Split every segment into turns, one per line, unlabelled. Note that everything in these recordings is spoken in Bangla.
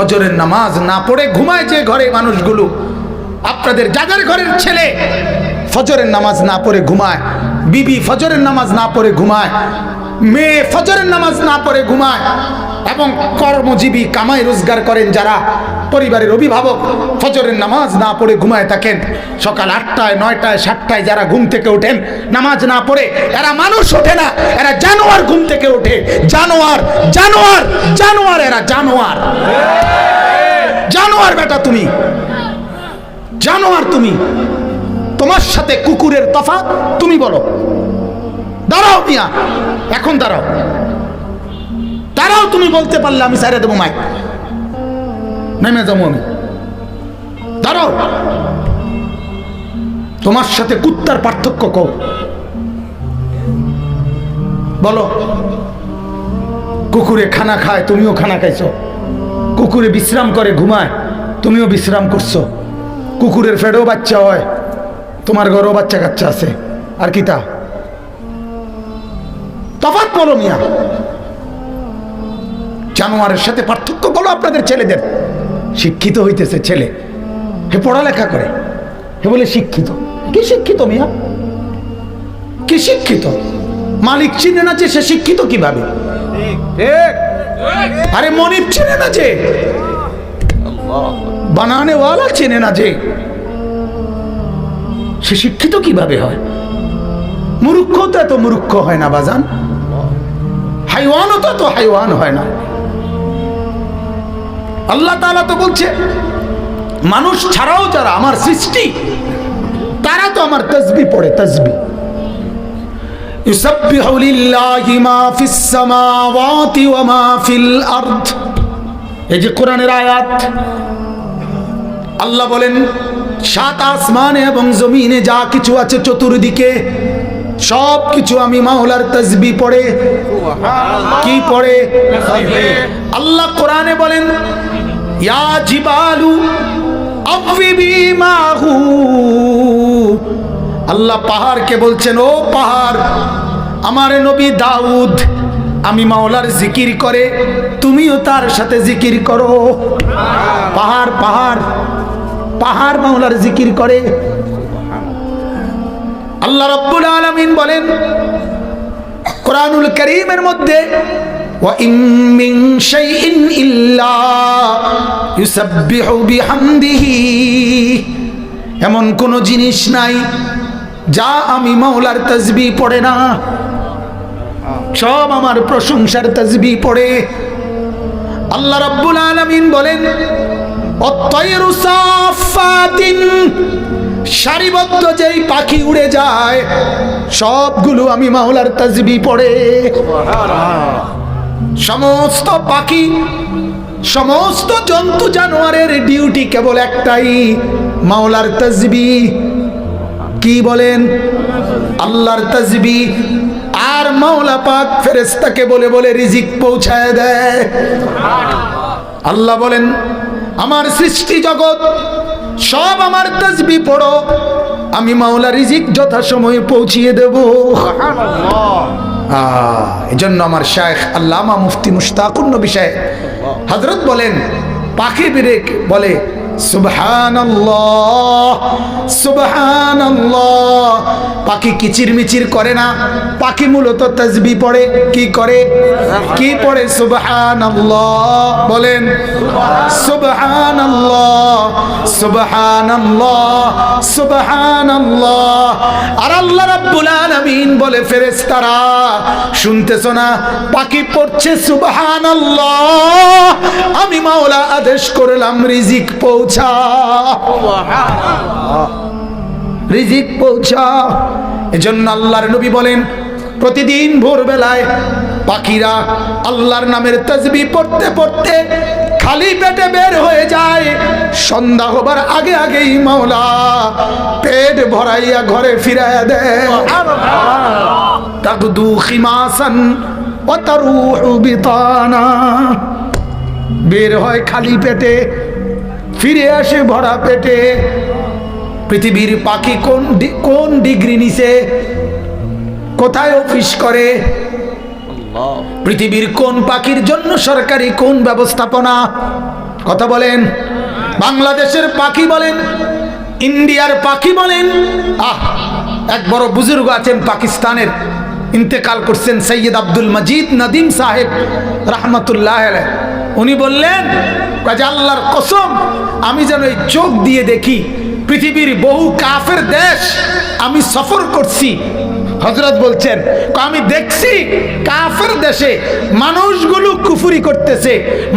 ফজরের নামাজ না পড়ে ঘুমায় যে ঘরে মানুষগুলো। আপনাদের যাদের ঘরের ছেলে ফজরের নামাজ না পড়ে ঘুমায়, বিবি ফজরের নামাজ না পড়ে ঘুমায়, মেয়ে ফজরের নামাজ না পড়ে ঘুমায় এবং কর্মজীবী কামাই রোজগার করেন যারা পরিবারের অভিভাবক। ফজরের নামাজ না পড়ে ঘুমায় থাকেন। সকাল আটটায়, নয়টায়, সাতটায় যারা ঘুম থেকে ওঠেন, নামাজ না পড়ে, এরা মানুষ ওঠে না, এরা জানোয়ার ঘুম থেকে ওঠে। জানোয়ার জানোয়ার জানোয়ার, এরা জানোয়ার। জানোয়ার বেটা তুমি। জানোয়ার তুমি। তোমার সাথে কুকুরের তফাৎ তুমি বলো। দাঁড়াও মিয়া, এখন দাঁড়াও। দাঁড়াও তুমি বলতে পারলে আমি সাইরে দেবো মাইক। নেমে যাব আমি। দাঁড়াও। তোমার সাথে কুত্তার পার্থক্য কও বলো, কুকুরে খানা খায়, তুমিও খানা খাইছো। কুকুরে বিশ্রাম করে, ঘুমায়, তুমিও বিশ্রাম করছ। কুকুরের ফেডেও বাচ্চা হয়, তোমার ঘরেও বাচ্চা কাচ্চা আছে। আর কি তা? তফাৎ বলো মিয়া। জানোয়ারের সাথে পার্থক্য বলো আপনাদের ছেলেদের। শিক্ষিত হইতেছে ছেলে। হে পড়ালেখা করে। হে বলে শিক্ষিত। কি শিক্ষিত মিয়া? কি শিক্ষিত? মালিক চিনে না যে সে শিক্ষিত কীভাবে? আরে মনিব চিনে না যে। বানানে ওয়ালা চেনে না যে। সে শিক্ষিত কীভাবে হয়? মূর্খ তো এত মূর্খ হয় না বাজান। হাইওয়ানও তো এত হাইওয়ান হয় না। আল্লাহ তাআলা তো বলছে মানুষ ছাড়াও যারা আমার সৃষ্টি তারা তো আমার তসবি পড়ে তসবি يسبح لله ما في السماوات وما في الأرض এই যে কোরআনের আয়াত আল্লাহ বলেন সাত আসমানে এবং জমিনে যা কিছু আছে চতুর্দিকে সব কিছু আমি মাওলার তসবি পড়ে কি পড়ে আল্লাহ কোরআনে বলেন ইয়া জিবালু মাহু আল্লাহ পাহাড়কে বলছেন, ও পাহাড়, আমার নবী দাউদ, আমি মাওলার জিকির করে, তুমিও তার সাথে জিকির করো। পাহাড় পাহাড় পাহাড় মাওলার জিকির করে। আল্লাহ রব্বুল আলমিন বলেন, কোরআনুল করিমের মধ্যে, ওয়া ইন মিন শাইইন ইল্লা এমন কোন জিনিস নাই যা আমি মাওলার তসবি পড়ে না। সব আমার প্রশংসার তসবি পড়ে। আল্লাহ রাব্বুল আলামিন বলেন সারিবদ্ধ যেই পাখি উড়ে যায় সবগুলো আমি মাওলার তসবি পড়ে। সমস্ত পাখি সমস্ত জন্তু জানোয়ারের ডিউটি কেবল একটাই মাওলার তসবি কি বলেন? আল্লাহর তসবি আর মাওলা পাক ফেরেস্তাকে বলে বলে রিজিক পৌঁছায় দেয়। আল্লাহ বলেন আমার সৃষ্টি জগৎ সব আমার তসবি পড়ো। আমি মাওলা রিজিক যথাসময়ে পৌঁছিয়ে দেব। এই জন্য আমার শায়েখ আল্লামা মুফতি মুশতাকুর নবী সাহেব হজরত বলেন পাখি বিরেক বলে পাখি কিচির মিচির করে না। পাখি মূলত তসবি পড়ে। কি করে? কি পড়ে? সুবহানাল্লাহ। বলেন, সুবহানাল্লাহ সুবহানাল্লাহ সুবহানাল্লাহ। আর আল্লাহ রাব্বুল আলামিন বলে, ফেরেশতারা, শুনতেছো না? পাখি পড়ছে সুবহানাল্লাহ। আমি মাওলা আদেশ করলাম, রিজিক পৌঁছা। রিজিক পৌঁছা। আল্লাহর বলেন, প্রতিদিন ভোরবেলায় পাখিরা আল্লাহর নামের তসবি পড়তে পড়তে খালি পেটে বের হয়ে যায়। সন্ধ্যা হবার আগে আগেই মাওলা পেট ভরাইয়া ঘরে ফিরাইয়া দেয়। বের হয় খালি পেটে ফিরে আসে ভরা পেটে। পৃথিবীর পাখি কোন কোন ডিগ্রি নিছে কোথায় অফিস করে? পৃথিবীর কোন পাখির জন্য সরকারি কোন ব্যবস্থাপনা? কথা বলেন। বাংলাদেশের পাখি বলেন, ইন্ডিয়ার পাখি বলেন। আহ, এক বড় বুজুর্গ আছেন পাকিস্তানের। ইন্তেকাল করছেন সৈয়দ আব্দুল মজিদ নদীম সাহেব, রহমতুল্লাহ। উনি বললেন আল্লাহর কসম, আমি যেন এই চোখ দিয়ে দেখি পৃথিবীর বহু কাফের দেশ আমি সফর করছি। হজরত বলছেন আমি দেখছি কাফের দেশে মানুষগুলো কুফুরি করতেছে,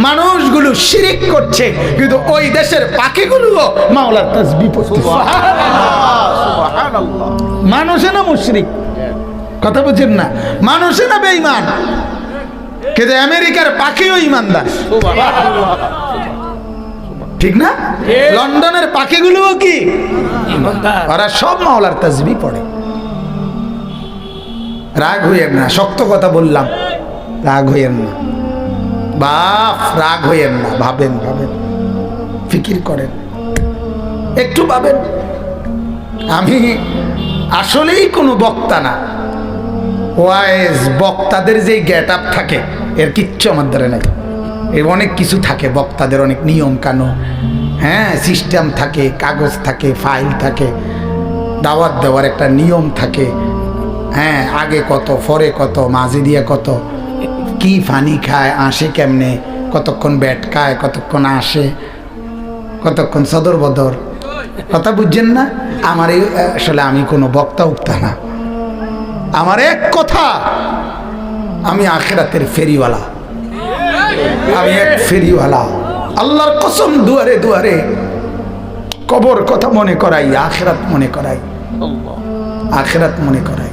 মানুষগুলো শিরিক করছে, কিন্তু ওই দেশের পাখিগুলোও মাওলার মানুষে না মুশরিক? কথা বুঝছেন না। মানুষে না বেঈমান? কিন্তু আমেরিকার পাখিও ইমানদার। ঠিক না? লন্ডনের পাখিগুলোও কি? ওরা সব মাওলার তাজবি পড়ে। রাগ হইয়েন না শক্ত কথা বললাম। রাগ হইয়েন না। বাপ রাগ হইয়েন না। ভাবেন ভাবেন। ফিকির করেন। একটু ভাবেন। আমি আসলেই কোনো বক্তা না। ওয়াইজ বক্তাদের যে গেট আপ থাকে এর কিচ্ছু আমার দ্বারা নেই। এর অনেক কিছু থাকে, বক্তাদের অনেক নিয়ম কানুন। হ্যাঁ সিস্টেম থাকে, কাগজ থাকে ফাইল থাকে, দাওয়াত দেওয়ার একটা নিয়ম থাকে। হ্যাঁ আগে কত, পরে কত, মাঝে দিয়ে কত, কি ফানি খায়, আসে কেমনে, কতক্ষণ ব্যাট খায়, কতক্ষণ আসে, কতক্ষণ সদর বদর। কথা বুঝছেন না? আমার এই, আসলে আমি কোনো বক্তা উক্তা না। আমার এক কথা আমি আখেরাতের ফেরিওয়ালা। আমি এক ফেরিওয়ালা। আল্লাহর কসম দুয়ারে দুয়ারে কবর কথা মনে করাই, আখেরাত মনে করাই। আখেরাত মনে করাই।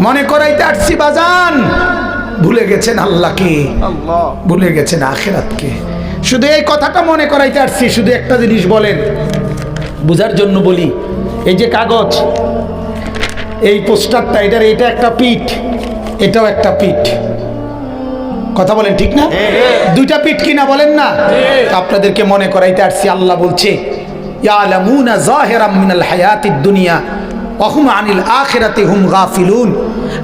মনে করাইতে আসছি বাজান। ভুলে গেছেন আল্লাহকে। ভুলে গেছেন আখেরাতকে। শুধু এই কথাটা মনে করাইতে আসছি, শুধু একটা জিনিস বলেন। বুঝার জন্য বলি, এই যে কাগজ, এই পোস্টারটা, এটার, এটা একটা পিঠ। এটাও একটা পিঠ। কথা বলেন ঠিক না? দুইটা পিঠ কিনা বলেন না? আপনাদেরকে মনে করাইতে আসছি আল্লাহ বলছে দুনিয়া আনিল আখিরাতি হুম গাফিলুন।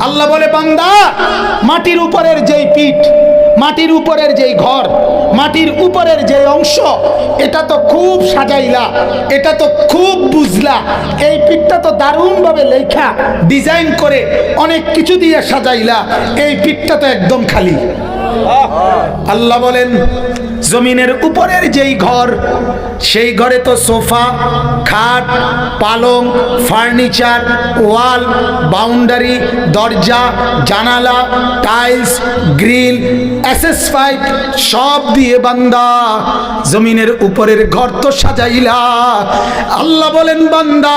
আল্লাহ বলে বান্দা মাটির উপরের যেই পিঠ মাটির উপরের যেই ঘর, মাটির উপরের যে অংশ, এটা তো খুব সাজাইলা, এটা তো খুব বুঝলা। এই পিঠটা তো দারুণভাবে লেখা, ডিজাইন করে অনেক কিছু দিয়ে সাজাইলা। এই পিঠটা তো একদম খালি। আল্লাহ বলেন জমিনের উপরের যেই ঘর, সেই ঘরে তো সোফা, খাট, পালং, ফার্নিচার, ওয়াল, বাউন্ডারি, দরজা, জানালা, টাইলস, গ্রিল, অ্যাসেস পাইপ, সব দিয়ে বান্দা জমিনের উপরের ঘর তো সাজাইলা। আল্লাহ বলেন, বান্দা,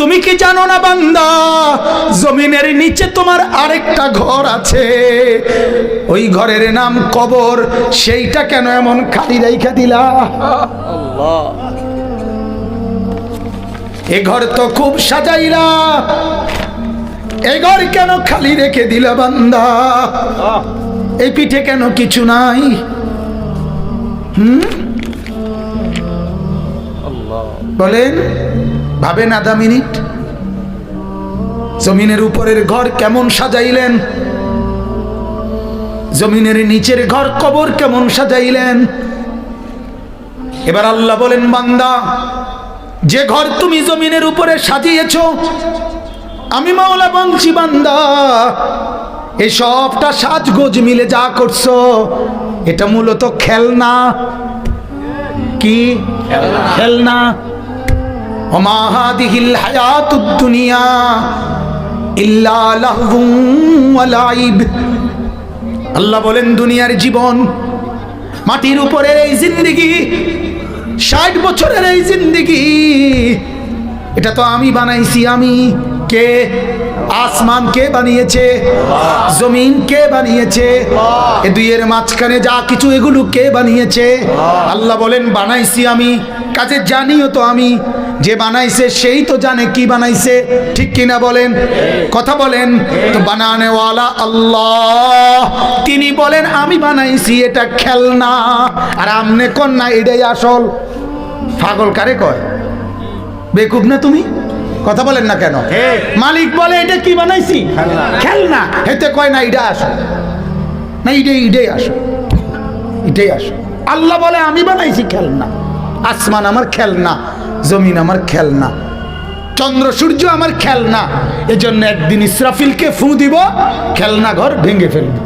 তুমি কি জানো না বান্দা, জমিনের নিচে তোমার আরেকটা ঘর আছে? ওই ঘরের নাম কবর, সেইটা কেন এমন খালি রাইখা দিলা। এ ঘর তো খুব সাজাইলা। এই ঘর কেন খালি রেখে দিলা বান্দা? এই পিঠে কেন কিছু নাই? হুম? বলেন ভাবেন আধা মিনিট? জমিনের উপরের ঘর কেমন সাজাইলেন? জমিনের নিচের ঘর কবর কেমন সাজাইলেন? এবার আল্লাহ বলেন, বান্দা, যে ঘর তুমি জমিনের উপরে সাজিয়েছ, আমি মাওলা বলছি, বান্দা, এই সবটা সাজগোজ মিলে যা করছ, এটা মূলত খেলনা। কি? খেলনা। ওমা হাদিহিল হায়াতুদ দুনিয়া ইল্লা আল্লাহ বলেন, দুনিয়ার জীবন, মাটির উপরের এই জিন্দিগি, ষাট বছরের এই জিন্দিগি, এটা তো আমি বানাইছি আমি। কে আসমান কে বানিয়েছে? জমিন কে বানিয়েছে? এ দুইয়ের মাঝখানে যা কিছু, এগুলো কে বানিয়েছে? আল্লাহ বলেন, বানাইছি আমি। কাজে জানিও তো আমি, যে বানাইছে সেই তো জানে কি বানাইছে। ঠিক কিনা বলেন? কথা বলেন। তো বানানেওয়ালা আল্লাহ। তিনি বলেন, আমি বানাইছি, এটা খেলনা। আর আমনে কন্যা, এটাই আসল। পাগল কারে কয়? বেকুব না তুমি? কথা বলেন না কেন? মালিক বলে এটা কি বানাইছি? খেলনা। হেতে কয় না এটা আসো। না ইডে ইডেই আসো। এটাই আসো। আল্লাহ বলে আমি বানাইছি খেলনা। আসমান আমার খেলনা জমিন আমার খেলনা চন্দ্র সূর্য আমার খেলনা। এজন্য একদিন ইসরাফিলকে ফু দিব খেলনা ঘর ভেঙে ফেলবে।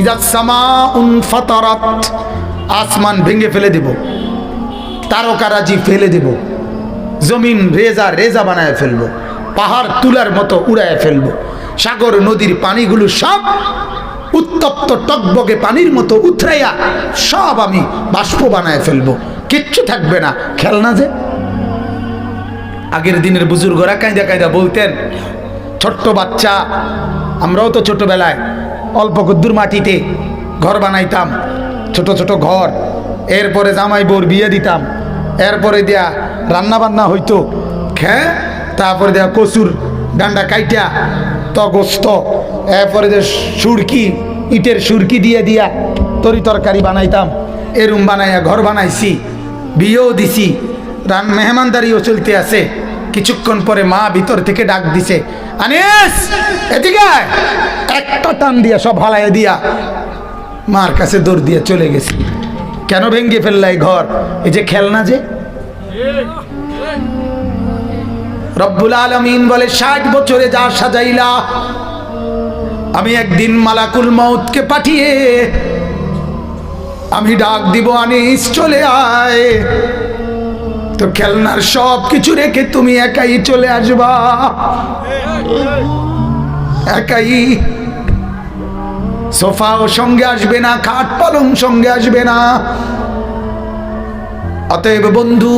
ইজাত সামা উন ফাতারাত আসমান ভেঙে ফেলে দিব তারকারাজি ফেলে দিব। জমিন রেজা রেজা বানায় ফেলব, পাহাড় তুলার মতো উড়ায় ফেলব, সাগর, নদীর পানিগুলো সব উত্তপ্ত টকবগে পানির মতো উথরাইয়া সব আমি বাষ্প বানায় ফেলব। কিচ্ছু থাকবে না। খেলনা যে? আগের দিনের বুজুর্গরা কায়দা কায়দা বলতেন, ছোট্ট বাচ্চা, আমরাও তো ছোটবেলায় অল্প কুদ্দুর মাটিতে ঘর বানাইতাম, ছোট ছোট ঘর, এরপরে জামাই বোর বিয়ে দিতাম, এরপরে দেয়া রান্না বান্না হইতো। খেয়ে তারপরে দেয়া কচুর ডান্ডা কাইটা, তগস্ত, এরপরে যে সুরকি, ইটের সুরকি দিয়ে দিয়া তরি তরকারি বানাইতাম। এরুম বানাইয়া ঘর বানাইছি, বিয়েও দিছি, রান মেহমানদারিও চলতে আছে। কিছুক্ষণ পরে মা ভিতর থেকে ডাক দিছে, আনিস, এদিকে। একটা টান দিয়া সব হালাইয়া দিয়া মার কাছে দৌড় দিয়ে চলে গেছি। কেন ভেঙ্গে ফেললাই ঘর? এই যে খেলনা যে রব্বুল আলমিন বলে, ষাট বছরে যা সাজাইলা, আমি একদিন মালাকুল মৌতকে পাঠিয়ে আমি ডাক দিব, আনিস চলে আয়। তো খেলনার সব কিছু রেখে তুমি একাই চলে আসবা। একাই সোফাও সঙ্গে আসবে না, খাট পালং সঙ্গে আসবে না। অতএব বন্ধু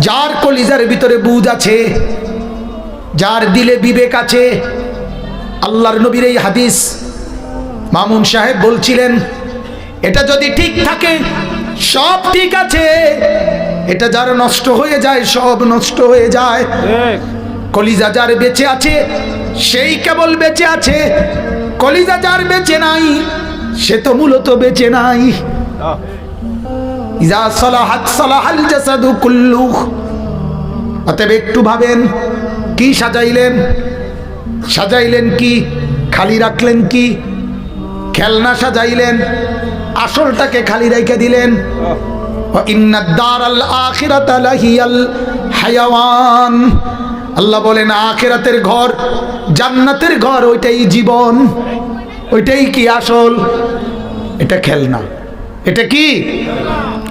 যার কলিজার ভিতরে বুঝ আছে যার দিলে বিবেক আছে আল্লাহর নবীর এই হাদিস মামুন সাহেব বলছিলেন এটা যদি ঠিক থাকে সব ঠিক আছে এটা যার নষ্ট হয়ে যায় সব নষ্ট হয়ে যায়। কলিজা যার বেঁচে আছে সেই কেবল বেঁচে আছে কলিজা যার বেঁচে নাই সে তো মূলত বেঁচে নাই। ইজা সালাহাত সালাহাল জাসাদু কুল্লু। অতএব একটু ভাবেন, কি সাজাইলেন? সাজাইলেন কি? খালি রাখলেন কি? খেলনা সাজাইলেন? আসলটাকে খালি রেখে দিলেন? আল্লাহ বলেন, আখেরাতের ঘর, জান্নাতের ঘর, ওইটাই জীবন, ওইটাই কি আসল? এটা খেলনা। এটা কি?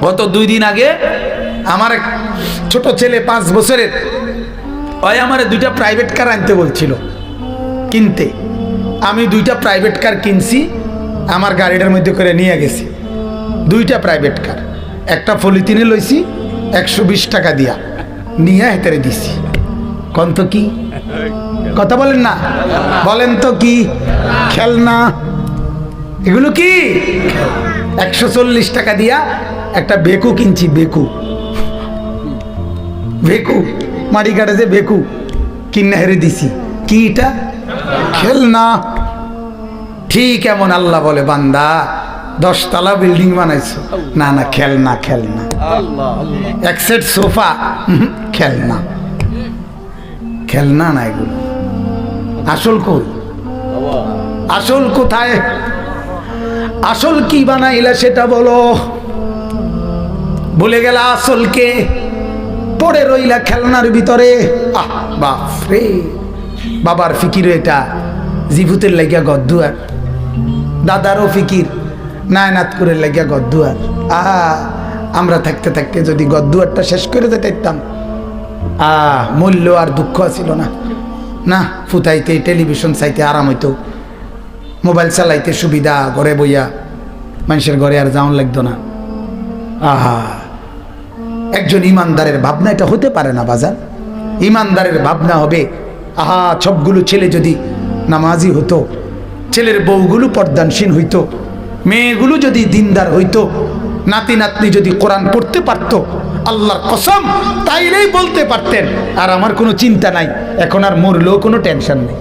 গত দুই দিন আগে আমার এক ছোট ছেলে পাঁচ বছরের, ওই আমার দুইটা প্রাইভেট কার আনতে বলছিল, কিনতে। আমি দুইটা প্রাইভেট কার কিনছি, আমার গাড়িটার মধ্যে করে নিয়ে গেছি। দুইটা প্রাইভেট কার একটা পলিথিনে লইছি, একশো বিশ টাকা দিয়া, নিয়ে হেতারে দিছি। কন তো কি? কথা বলেন না। বলেন তো কি? খেলনা। এগুলো কি? একশো চল্লিশ টাকা দিয়া একটা বেকু কিনছি বেকু। বেকু মাটি কাটে যে বেকু কিনে হেরে দিছি। কি এটা? খেলনা। ঠিক এমন আল্লাহ বলে বান্দা দশতলা বিল্ডিং বানাইছো। না না খেলনা খেলনা। এক সেট সোফা খেলনা। খেলনা না এগুলো। আসল কই? আসল কোথায়? আসল কি বানাইলা সেটা বলো। বলে গেল আসলকে পড়ে রইলা খেলনার ভিতরে। আহ, বাপরে। বাবার ফিকির এটা। জিভুতের লাগিয়া গদ্দুয়ার। দাদারও ফিকির। নায়নাত করে লাগিয়া গদ্দুয়ার। আহা, আমরা থাকতে থাকতে যদি গদ্দুয়ারটা শেষ করে যেতাম আহ, মূল্য আর দুঃখ ছিল না। না, ফুতাইতে, টেলিভিশন চাইতে আরাম হইতো। মোবাইল চালাইতে সুবিধা, ঘরে বইয়া মানুষের ঘরে আর যাওয়ান লাগতো না। আহা, একজন ইমানদারের ভাবনা এটা হতে পারে না বাজার ইমানদারের ভাবনা হবে, আহা, সবগুলো ছেলে যদি নামাজি হতো, ছেলের বউগুলো পর্দানসীন হইতো, মেয়েগুলো যদি দিনদার হইতো, নাতি নাতনি যদি কোরআন পড়তে পারতো, আল্লাহর কসম, তাইলেই বলতে পারতেন। আর আমার কোনো চিন্তা নাই, এখন আর মরলেও কোনো টেনশন নেই।